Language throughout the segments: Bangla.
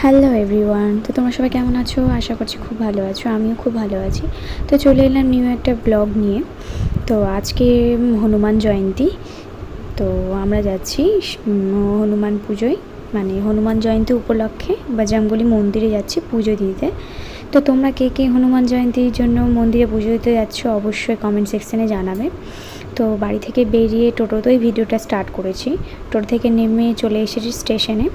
হ্যালো এভরিওয়ান তো তোমরা সবাই কেমন আছো? আশা করছি খুব ভালো আছো, আমিও খুব ভালো আছি। তো চলে এলাম নিউ একটা ব্লগ নিয়ে। তো আজকে হনুমান জয়ন্তী। তো আমরা যাচ্ছি হনুমান পুজোয় মানে হনুমান জয়ন্তী উপলক্ষে বা বাজামগুলি মন্দিরে যাচ্ছি পুজো দিতে। তো তোমরা কে কে হনুমান জয়ন্তীর জন্য মন্দিরে পুজো দিতে যাচ্ছ অবশ্যই কমেন্ট সেকশনে জানাবে। তো বাড়ি থেকে বেরিয়ে টোটোতেই ভিডিওটা স্টার্ট করেছি। টোটো থেকে নেমে চলে এসেছি স্টেশনে।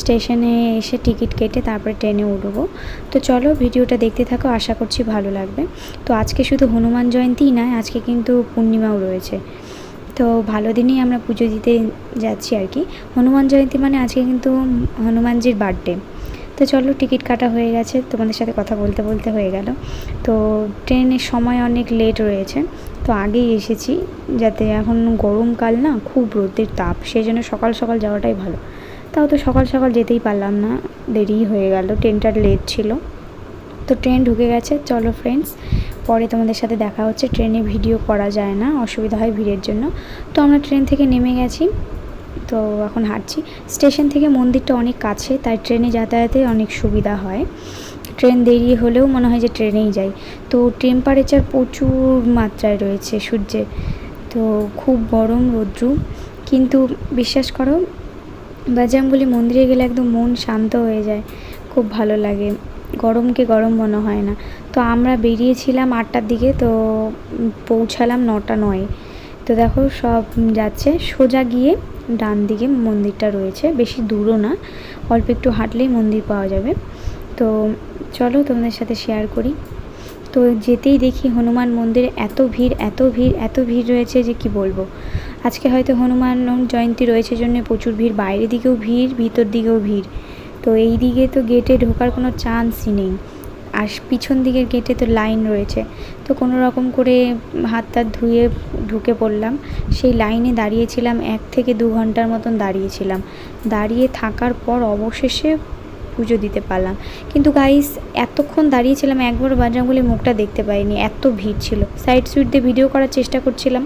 স্টেশনে এসে টিকিট কেটে তারপরে ট্রেনে উঠবো। তো চলো ভিডিওটা দেখতে থাকো, আশা করছি ভালো লাগবে। তো আজকে শুধু হনুমান জয়ন্তীই নয়, আজকে কিন্তু পূর্ণিমাও রয়েছে। তো ভালো দিনেই আমরা পুজো দিতে যাচ্ছি আর কি। হনুমান জয়ন্তী মানে আজকে কিন্তু হনুমানজির বার্থডে তো চলো টিকিট কাটা হয়ে গেছে, তোমাদের সাথে কথা বলতে বলতে হয়ে গেল। তো ট্রেনের সময় অনেক লেট রয়েছে, তো আগেই এসেছি যাতে এখন গরমকাল না খুব রোদের তাপ সেই জন্য সকাল সকাল যাওয়াটাই ভালো। তাও তো সকাল সকাল যেতেই পারলাম না, দেরি হয়ে গেল, ট্রেনটা লেট ছিল। তো ট্রেন ঢুকে গেছে, চলো ফ্রেন্ডস পরে তোমাদের সাথে দেখা হচ্ছে, ট্রেনে ভিডিও করা যায় না, অসুবিধা হয় ভিড়ের জন্য। তো আমরা ট্রেন থেকে নেমে গেছি তো এখন হাঁটছি। স্টেশন থেকে মন্দিরটা অনেক কাছে, তাই ট্রেনে যাতায়াতে অনেক সুবিধা হয়। ট্রেন দেরি হলেও মনে হয় যে ট্রেনেই যাই। তো টেম্পারেচার প্রচুর মাত্রায় রয়েছে সূর্যের। তো খুব গরম রৌদ্রু। কিন্তু বিশ্বাস করো বাজারগুলি মন্দিরে গেলে একদম মন শান্ত হয়ে যায়। খুব ভালো লাগে। গরমকে গরম মনে হয় না। তো আমরা বেরিয়েছিলাম আটটার দিকে, তো পৌঁছালাম নটা নয়। তো দেখো সব যাচ্ছে। সোজা গিয়ে ডান দিকে মন্দিরটা রয়েছে, বেশি দূরও না, অল্প একটু হাঁটলেই মন্দির পাওয়া যাবে। তো চলো তোমাদের সাথে শেয়ার করি। তো যেতেই দেখি হনুমান মন্দিরে এত ভিড় এত ভিড় এত ভিড় রয়েছে যে কি বলব। আজকে হয়তো হনুমান জয়ন্তী রয়েছে জন্য প্রচুর ভিড়, বাইরের দিকেও ভিড়, ভিতর দিকেও ভিড়। তো এই দিকে তো গেটে ঢোকার কোনো চান্সই নেই। আর পিছন দিকের গেটে তো লাইন রয়েছে। তো কোনো রকম করে হাত টাত ধুয়ে ঢুকে পড়লাম। সেই লাইনে দাঁড়িয়েছিলাম, এক থেকে দু ঘণ্টার মতন দাঁড়িয়েছিলাম। দাঁড়িয়ে থাকার পর অবশেষে পুজো দিতে পারলাম। কিন্তু গাইস এতক্ষণ দাঁড়িয়েছিলাম একবার বাজরাঙ্গলির মুখটা দেখতে পাইনি। এত ভিড় ছিল। সাইড সুইট দিয়ে ভিডিও করার চেষ্টা করছিলাম।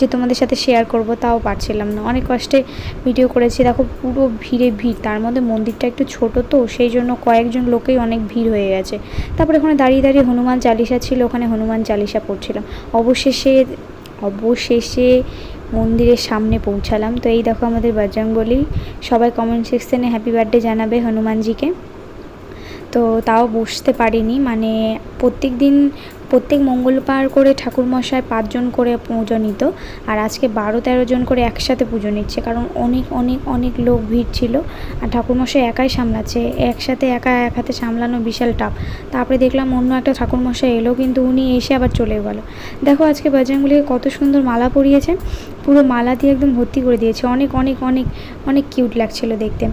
যে তোমাদের সাথে শেয়ার করব, তাও পারছিলাম না। অনেক কষ্টে ভিডিও করেছি, দেখো পুরো ভিড়ে ভিড়। তার মধ্যে মন্দিরটা একটু ছোট তো, সেই জন্য কয়েকজন লোকেই অনেক ভিড় হয়ে গেছে। তারপরে ওখানে দাঁড়িয়ে দাঁড়িয়ে হনুমান চালিসা ছিল, ওখানে হনুমান চালিসা পড়ছিলাম। অবশেষে অবশেষে মন্দিরের সামনে পৌঁছালাম। তো এই দেখো আমাদের বজরঙ্গলি সবাই কমেন্ট সেকশানে হ্যাপি বার্থডে জানাবে হনুমানজিকে। তো তাও বসতে পারিনি। মানে প্রত্যেক দিন প্রত্যেক মঙ্গলবার করে ঠাকুরমশাই পাঁচজন করে পুজো নিত, আর আজকে বারো তেরো জন করে একসাথে পুজো নিচ্ছে, কারণ অনেক অনেক অনেক লোক ভিড় ছিল, আর ঠাকুরমশাই একাই সামলাচ্ছে, একসাথে একা এক হাতে সামলানো বিশাল টাপ তারপরে দেখলাম অন্য একটা ঠাকুরমশাই এলো, কিন্তু উনি এসে আবার চলে গেল। দেখো আজকে বাজরাঙ্গলিকে কত সুন্দর মালা পরিয়েছে, পুরো মালা দিয়ে একদম ভর্তি করে দিয়েছে, অনেক অনেক অনেক অনেক কিউট লাগছিল দেখতে।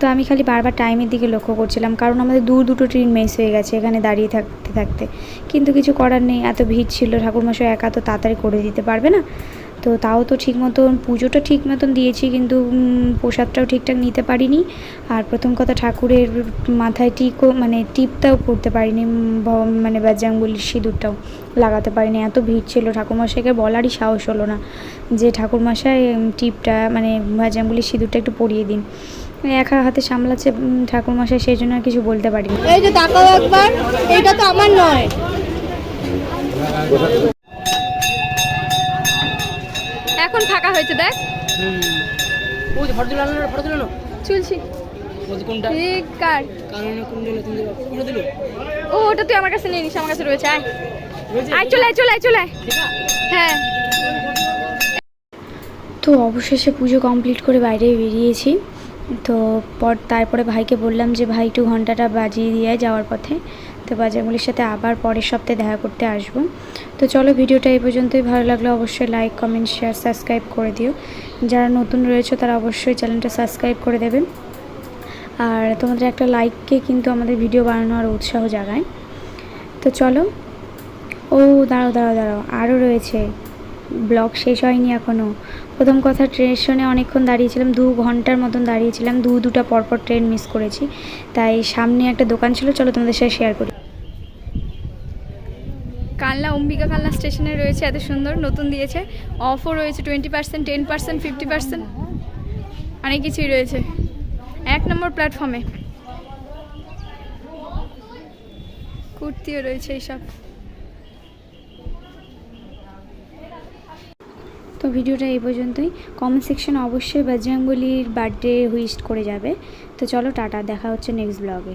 তো আমি খালি বারবার টাইমের দিকে লক্ষ্য করছিলাম, কারণ আমাদের দূর দুটো ট্রেন মিস হয়ে গেছে এখানে দাঁড়িয়ে থাকতে থাকতে। কিন্তু কিছু করার নেই, এত ভিড় ছিল, ঠাকুরমশাই একা তো তাড়াতাড়ি করে দিতে পারবে না। তো তাও তো ঠিক মতন, পুজোটা ঠিক মতন দিয়েছি কিন্তু প্রসাদটাও ঠিকঠাক নিতে পারিনি। আর প্রথম কথা ঠাকুরের মাথায় টিকও মানে টিপটাও করতে পারিনি মানে বাজাঙ্গুলির সিঁদুরটাও লাগাতে পারিনি। এত ভিড় ছিল, ঠাকুরমশাইকে বলারই সাহস হলো না যে ঠাকুরমশাই টিপটা মানে বাজাঙ্গুলির সিঁদুরটা একটু পরিয়ে দিন। একা হাতে সামলাচ্ছে ঠাকুরমশাই, সেই জন্য কিছু বলতে পারিনি। এই যে, তাকাও একবার এটা তো আমার নয়। এখন ফাঁকা হয়েছে দেখ? ওই ফটো তুলে আনো ফটো তুলে চলছি। কোনটা? এই কার? কারণে কোন দিলে তুমি ফটো দিলো? ও ওটা তুই আমার কাছে নিয়ে নিস আমার কাছে রয়েছে আয়। আয় চলে আয় চলে আয় চলে আয়। হ্যাঁ। তো অবশেষে পুজো কমপ্লিট করে বাইরে বেরিয়েছি। তো পর তারপরে ভাইকে বললাম যে ভাই একটু ঘন্টাটা বাজিয়ে দিয়ে যাওয়ার পথে। তো বাজারগুলির সাথে আবার পরের সপ্তাহে দেখা করতে আসব। তো চলো ভিডিওটা এই পর্যন্তই। ভালো লাগলে অবশ্যই লাইক কমেন্ট শেয়ার সাবস্ক্রাইব করে দিও। যারা নতুন রয়েছে তারা অবশ্যই চ্যানেলটা সাবস্ক্রাইব করে দেবে। আর তোমাদের একটা লাইককে কিন্তু আমাদের ভিডিও বানানো আরও উৎসাহ জাগায়। তো চলো। ও, দাঁড়াও দাঁড়াও দাঁড়াও। আরও রয়েছে। ব্লগ শেষ হয়নি এখনও প্রথম কথা স্টেশনে অনেকক্ষণ দাঁড়িয়েছিলাম। দু ঘণ্টার মতন দাঁড়িয়েছিলাম। দু দুটা পরপর ট্রেন মিস করেছি। তাই সামনে একটা দোকান ছিল। চলো তোমাদের সাথে শেয়ার করি। কানলা অম্বিকা কানলা স্টেশনে রয়েছে, এত সুন্দর, নতুন দিয়েছে। অফও রয়েছে twenty percent ten percent fifty percent অনেক কিছুই রয়েছে। এক নম্বর প্ল্যাটফর্মে কুর্তিও রয়েছে এইসব। তো ভিডিওটা এই পর্যন্তই। কমেন্ট সেকশন অবশ্যই বজরঙ্গলির বার্থডে হুইস্ট করে যাবে। তো চলো টাটা, দেখা হচ্ছে নেক্সট ব্লগে